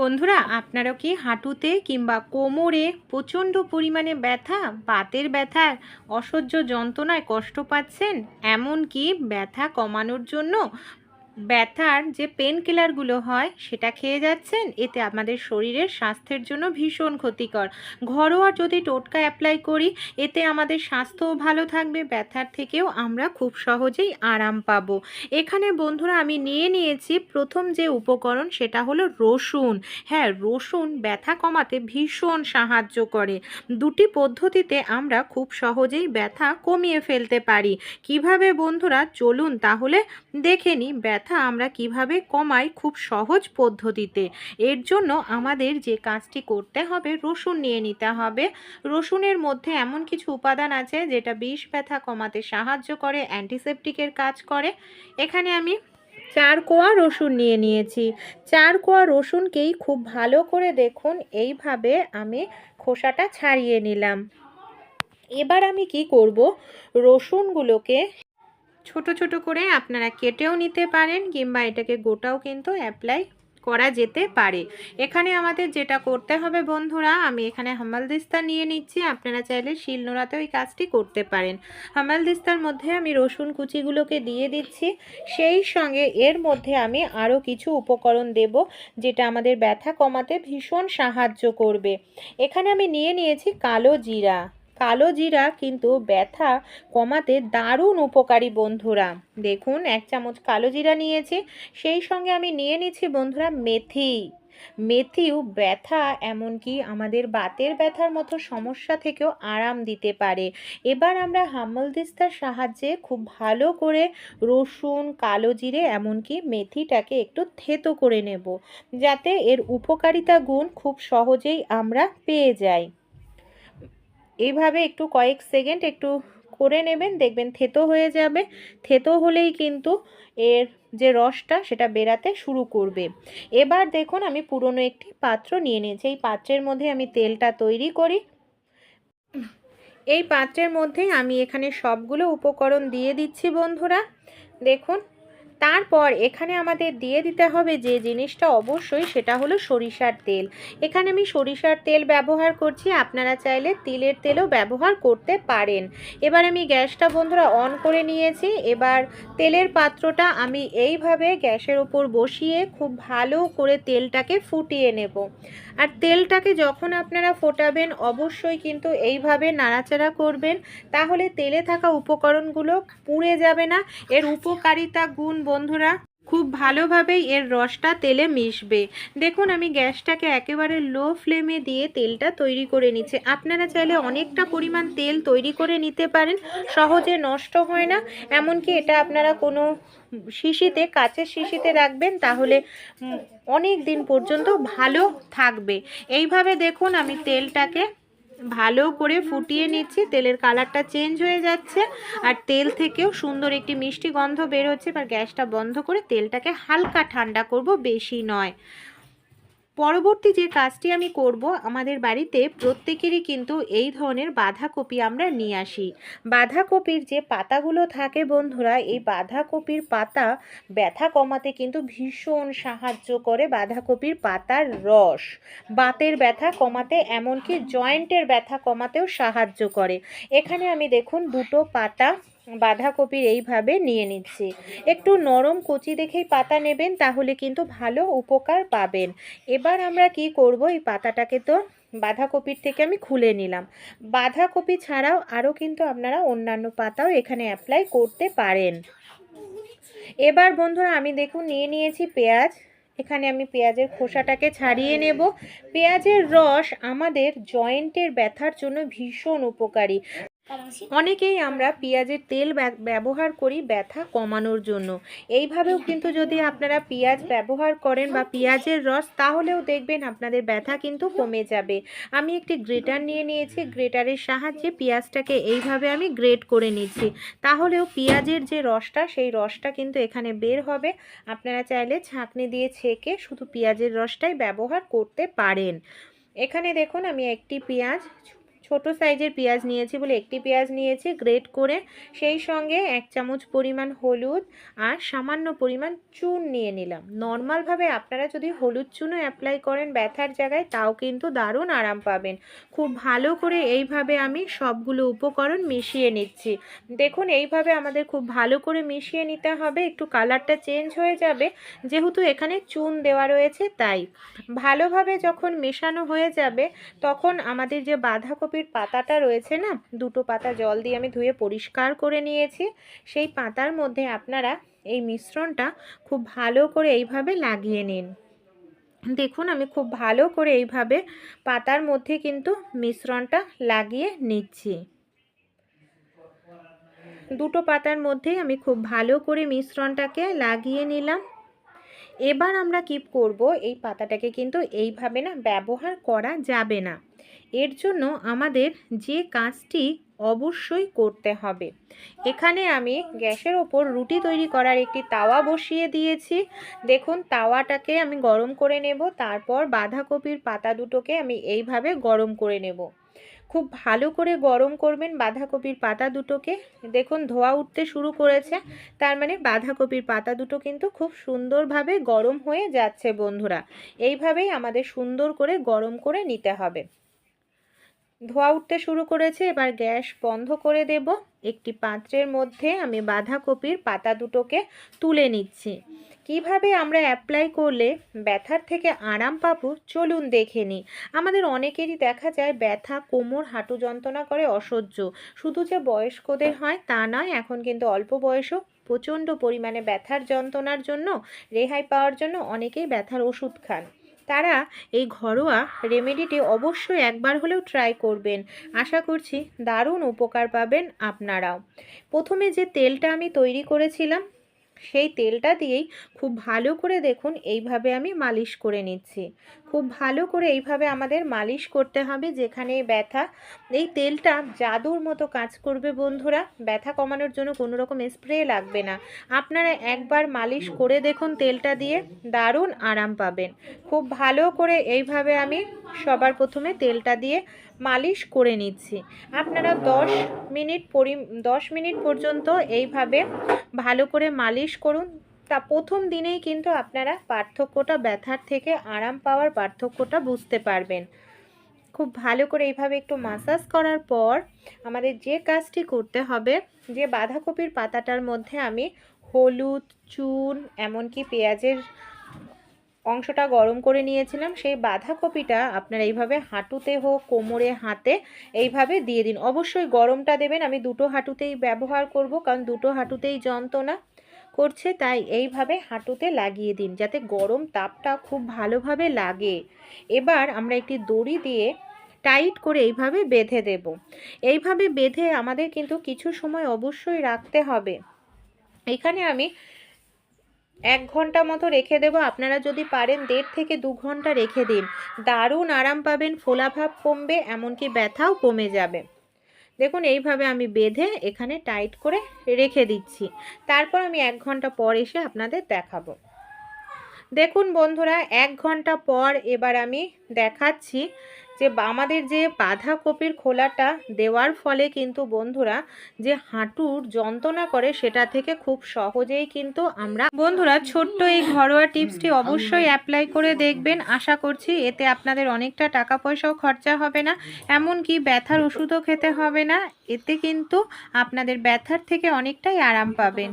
বন্ধুরা, আপনারাও কি হাঁটুতে কিংবা কোমরে প্রচণ্ড পরিমাণে ব্যথা, বাতের ব্যথার অসহ্য যন্ত্রণায় কষ্ট পাচ্ছেন? এমন কি ব্যথা কমানোর জন্য ব্যথার যে পেন কিলারগুলো হয়, সেটা খেয়ে যাচ্ছেন, এতে আমাদের শরীরের স্বাস্থ্যের জন্য ভীষণ ক্ষতিকর। ঘরোয়া যদি টোটকা অ্যাপ্লাই করি, এতে আমাদের স্বাস্থ্যও ভালো থাকবে, ব্যথার থেকেও আমরা খুব সহজেই আরাম পাবো। এখানে বন্ধুরা, আমি নিয়ে নিয়েছি প্রথম যে উপকরণ, সেটা হলো রসুন। হ্যাঁ রসুন ব্যথা কমাতে ভীষণ সাহায্য করে। দুটি পদ্ধতিতে আমরা খুব সহজেই ব্যথা কমিয়ে ফেলতে পারি। কীভাবে বন্ধুরা? চলুন তাহলে দেখে নিই, ব্যথা আমরা কীভাবে কমাই খুব সহজ পদ্ধতিতে। এর জন্য আমাদের যে কাজটি করতে হবে রসুন নিয়ে নিতে হবে। রসুনের মধ্যে এমন কিছু উপাদান আছে যেটা বিষ ব্যথা কমাতে সাহায্য করে অ্যান্টিসেপটিকের কাজ করে। এখানে আমি চার কোয়া রসুন নিয়ে নিয়েছি। চার কোয়া রসুনকেই খুব ভালো করে দেখুন, এইভাবে আমি খোসাটা ছাড়িয়ে নিলাম। এবার আমি কি করব? রসুনগুলোকে ছোট ছোট করে আপনারা কেটেও নিতে পারেন কিংবা এটাকে গোটাও কিন্তু অ্যাপ্লাই করা যেতে পারে। এখানে আমাদের যেটা করতে হবে বন্ধুরা, আমি এখানে হামালদিস্তা নিয়ে নিচ্ছি। আপনারা চাইলে শিলনোড়াতেও এই কাজটি করতে পারেন। হামালদিস্তার মধ্যে আমি রসুন কুচিগুলোকে দিয়ে দিচ্ছি। সেই সঙ্গে এর মধ্যে আমি আরও কিছু উপকরণ দেব, যেটা আমাদের ব্যথা কমাতে ভীষণ সাহায্য করবে। এখানে আমি নিয়ে নিয়েছি কালো জিরা। কালো জিরা কিন্তু ব্যথা কমাতে দারুণ উপকারী বন্ধুরা। দেখুন, এক চামচ কালো জিরা নিয়েছি, সেই সঙ্গে আমি নিয়ে নিচ্ছি বন্ধুরা মেথি। মেথিও ব্যথা এমনকি আমাদের বাতের ব্যথার মতো সমস্যা থেকেও আরাম দিতে পারে। এবার আমরা হামলদিস্তার সাহায্যে খুব ভালো করে রসুন, কালো জিরে এমনকি মেথিটাকে একটু থেতো করে নেব, যাতে এর উপকারিতা গুণ খুব সহজেই আমরা পেয়ে যাই। এইভাবে একটু কয়েক সেকেন্ড একটু করে নেবেন, দেখবেন থেতো হয়ে যাবে। থেতো হলেই কিন্তু এর যে রসটা সেটা বেরাতে শুরু করবে। এবার দেখুন আমি পুরনো একটি পাত্র নিয়ে নিয়েছি। এই পাত্রের মধ্যে আমি তেলটা তৈরি করি। এই পাত্রের মধ্যে আমি এখানে সবগুলো উপকরণ দিয়ে দিচ্ছি বন্ধুরা। দেখুন তারপর এখানে আমাদের দিয়ে দিতে হবে যে জিনিসটা অবশ্যই সেটা হলো সরিষার তেল। এখানে আমি সরিষার তেল ব্যবহার করছি, আপনারা চাইলে তিলের তেলও ব্যবহার করতে পারেন। এবার আমি গ্যাসটা বন্ধুরা অন করে নিয়েছি, এবার তেলের পাত্রটা আমি এইভাবে গ্যাসের ওপর বসিয়ে খুব ভালো করে তেলটাকে ফুটিয়ে নেব। আর তেলটাকে যখন আপনারা ফোটাবেন, অবশ্যই কিন্তু এইভাবে নাড়াচাড়া করবেন, তাহলে তেলে থাকা উপকরণগুলো পুড়ে যাবে না। এর উপকারিতা গুণ বন্ধুরা, খুব ভালোভাবেই এর রসটা তেলে মিশবে। দেখুন, আমি গ্যাসটাকে একেবারে লো ফ্লেমে দিয়ে তেলটা তৈরি করে নিচ্ছে। আপনারা চাইলে অনেকটা পরিমাণ তেল তৈরি করে নিতে পারেন, সহজে নষ্ট হয় না। এমনকি এটা আপনারা কোনো শিশিতে, কাচের শিশিতে রাখবেন, তাহলে অনেক দিন পর্যন্ত ভালো থাকবে। এইভাবে দেখুন, আমি তেলটাকে ভালো করে ফুটিয়ে নিচ্ছি, তেলের কালারটা চেঞ্জ হয়ে যাচ্ছে আর তেল থেকেও সুন্দর একটি মিষ্টি গন্ধ বের হচ্ছে, এবার গ্যাসটা বন্ধ করে তেলটাকে হালকা ঠান্ডা করব, বেশি নয়। পরবর্তী যে কাজটি আমি করব, আমাদের বাড়িতে প্রত্যেকেরই কিন্তু এই ধরনের বাঁধাকপি আমরা নিয়ে আসি। বাঁধাকপির যে পাতাগুলো থাকে বন্ধুরা, এই বাঁধাকপির পাতা ব্যথা কমাতে কিন্তু ভীষণ সাহায্য করে বাঁধাকপির পাতার রস। বাতের ব্যথা কমাতে, এমনকি জয়েন্টের ব্যথা কমাতেও সাহায্য করে। এখানে আমি দেখুন দুটো পাতা বাঁধাকপির এইভাবে নিয়ে নিচ্ছি। একটু নরম কচি দেখেই পাতা নেবেন, তাহলে কিন্তু ভালো উপকার পাবেন। এবার আমরা কি করব? এই পাতাটাকে তো বাঁধাকপির থেকে আমি খুলে নিলাম। বাঁধাকপি ছাড়াও আরও কিন্তু আপনারা অন্যান্য পাতাও এখানে অ্যাপ্লাই করতে পারেন। এবার বন্ধুরা আমি দেখুন, নিয়ে নিয়েছি পেঁয়াজ। এখানে আমি পেঁয়াজের খোসাটাকে ছাড়িয়ে নেব। পেঁয়াজের রস আমাদের জয়েন্টের ব্যথার জন্য ভীষণ উপকারী। অনেকেই আমরা পেঁয়াজের তেল ব্যবহার করি ব্যথা কমানোর জন্য। এইভাবেও কিন্তু যদি আপনারা পেঁয়াজ ব্যবহার করেন বা পেঁয়াজের রস, তাহলেও দেখবেন আপনাদের ব্যথা কিন্তু কমে যাবে। আমি একটি গ্রেটার নিয়ে নিয়েছি, গ্রেটারের সাহায্যে পেঁয়াজটাকে এইভাবে আমি গ্রেট করে নিচ্ছি। তাহলেও পেঁয়াজের যে রসটা, সেই রসটা কিন্তু এখানে বের হবে। আপনারা চাইলে ছাঁকনি দিয়ে ছেঁকে শুধু পেঁয়াজের রসটাই ব্যবহার করতে পারেন। এখানে দেখুন, আমি একটি পেঁয়াজ ছোট সাইজের পেঁয়াজ নিয়েছি বলে একটি পেঁয়াজ নিয়েছি গ্রেট করে সেই সঙ্গে এক চামচ পরিমাণ হলুদ আর সামান্য পরিমাণ চুন নিয়ে নিলাম। নর্মালভাবে আপনারা যদি হলুদ চুনও অ্যাপ্লাই করেন ব্যথার জায়গায়, তাও কিন্তু দারুণ আরাম পাবেন। খুব ভালো করে এইভাবে আমি সবগুলো উপকরণ মিশিয়ে নিচ্ছি। দেখুন, এইভাবে আমাদের খুব ভালো করে মিশিয়ে নিতে হবে, একটু কালারটা চেঞ্জ হয়ে যাবে। যেহেতু এখানে চুন দেওয়া রয়েছে, তাই। ভালোভাবে যখন মেশানো হয়ে যাবে, তখন আমাদের যে বাঁধাকপির পাতাটা রয়েছে না, দুটো পাতা জল দিয়ে আমি ধুয়ে পরিষ্কার করে নিয়েছি। সেই পাতার মধ্যে আপনারা এই মিশ্রণটা খুব ভালো করে এইভাবে লাগিয়ে নিন। দেখুন, আমি খুব ভালো করে এইভাবে পাতার মধ্যে কিন্তু মিশ্রণটা লাগিয়ে নিচ্ছি। দুটো পাতার মধ্যেই আমি খুব ভালো করে মিশ্রণটাকে লাগিয়ে নিলাম। এবার আমরা কি করব? এই পাতাটাকে কিন্তু এইভাবে না ব্যবহার করা যাবে না। এর জন্য আমাদের যে কাজটি অবশ্যই করতে হবে। এখানে আমি গ্যাসের ওপর রুটি তৈরি করার একটি তাওয়া বসিয়ে দিয়েছি। দেখুন, তাওয়াটাকে আমি গরম করে নেব, তারপর বাঁধাকপির পাতা দুটোকে আমি এইভাবে গরম করে নেব। খুব ভালো করে গরম করবেন বাঁধাকপির পাতা দুটোকে। দেখুন, ধোয়া উঠতে শুরু করেছে, তার মানে বাঁধাকপির পাতা দুটো কিন্তু খুব সুন্দরভাবে গরম হয়ে যাচ্ছে বন্ধুরা। এইভাবেই আমাদের সুন্দর করে গরম করে নিতে হবে। ধোয়া উঠতে শুরু করেছে, এবার গ্যাস বন্ধ করে দেব। একটি পাত্রের মধ্যে আমি বাঁধাকপির পাতা দুটোকে তুলে নিচ্ছি। কীভাবে আমরা অ্যাপ্লাই করলে ব্যথার থেকে আরাম পাবো, চলুন দেখে নিই। আমাদের অনেকেরই দেখা যায় ব্যথা, কোমর, হাঁটু যন্ত্রণা করে অসহ্য। শুধু যে বয়স্কদের হয় তা নয়, এখন কিন্তু অল্প বয়সও প্রচণ্ড পরিমাণে ব্যথার যন্ত্রণার জন্য, রেহাই পাওয়ার জন্য অনেকেই ব্যথার ওষুধ খান। তারা এই ঘরোয়া রেমেডিটি অবশ্যই একবার হলেও ট্রাই করবেন। আশা করছি দারুণ উপকার পাবেন আপনারাও। প্রথমে যে তেলটা আমি তৈরি করেছিলাম সেই তেলটা দিয়েই খুব ভালো করে দেখুন, এইভাবে আমি মালিশ করে নিচ্ছি। খুব ভালো করে এইভাবে আমাদের মালিশ করতে হবে যেখানে ব্যথা, এই তেলটা জাদুর মতো কাজ করবে বন্ধুরা। ব্যথা কমানোর জন্য কোনো রকম স্প্রে লাগবে না। আপনারা একবার মালিশ করে দেখুন তেলটা দিয়ে, দারুণ আরাম পাবেন। খুব ভালো করে এইভাবে আমি সবার প্রথমে তেলটা দিয়ে মালিশ করে নিচ্ছি। আপনারা দশ মিনিট পরি, দশ মিনিট পর্যন্ত এইভাবে ভালো করে মালিশ করুন। তা প্রথম দিনেই কিন্তু আপনারা পার্থক্যটা ব্যথার থেকে আরাম পাওয়ার পার্থক্যটা বুঝতে পারবেন। খুব ভালো করে এইভাবে একটু মাসাজ করার পর আমাদের যে কাজটি করতে হবে, যে বাঁধাকপির পাতাটার মধ্যে আমি হলুদ, চুন, এমনকি পেঁয়াজের অংশটা গরম করে নিয়েছিলাম, সেই বাঁধাকপিটা আপনারা এইভাবে হাঁটুতে হোক, কোমরে, হাতে এইভাবে দিয়ে দিন। অবশ্যই গরমটা দেবেন, আমি দুটো হাঁটুতেই ব্যবহার করব, কারণ দুটো হাঁটুতেই যন্ত্রণা করছে, তাই এইভাবে হাঁটুতে লাগিয়ে দিন, যাতে গরম তাপটা খুব ভালোভাবে লাগে। এবার আমরা একটি দড়ি দিয়ে টাইট করে এইভাবে বেঁধে দেব। এইভাবে বেঁধে আমাদের কিন্তু কিছু সময় অবশ্যই রাখতে হবে। এখানে আমি এক ঘণ্টা মতো রেখে দেবো। আপনারা যদি পারেন দেড় থেকে দু ঘণ্টা রেখে দিন। দারুণ আরাম পাবেন ফোলাভাব কমবে, এমনকি ব্যথাও কমে যাবে। দেখুন, এইভাবে আমি বেঁধে এখানে টাইট করে রেখে দিচ্ছি। তারপর আমি এক ঘণ্টা পর এসে আপনাদের দেখাবো। দেখুন বন্ধুরা, এক ঘণ্টা পর এবার আমি দেখাচ্ছি যে আমাদের যে বাঁধাকপির খোলাটা দেওয়ার ফলে কিন্তু বন্ধুরা যে হাঁটুর যন্ত্রণা করে সেটা থেকে খুব সহজেই কিন্তু আমরা বন্ধুরা ছোট্ট এই ঘরোয়া টিপসটি অবশ্যই অ্যাপ্লাই করে দেখবেন। আশা করছি এতে আপনাদের অনেকটা টাকা পয়সাও খরচা হবে না এমনকি ব্যথার ওষুধও খেতে হবে না। এতে কিন্তু আপনাদের ব্যথার থেকে অনেকটাই আরাম পাবেন।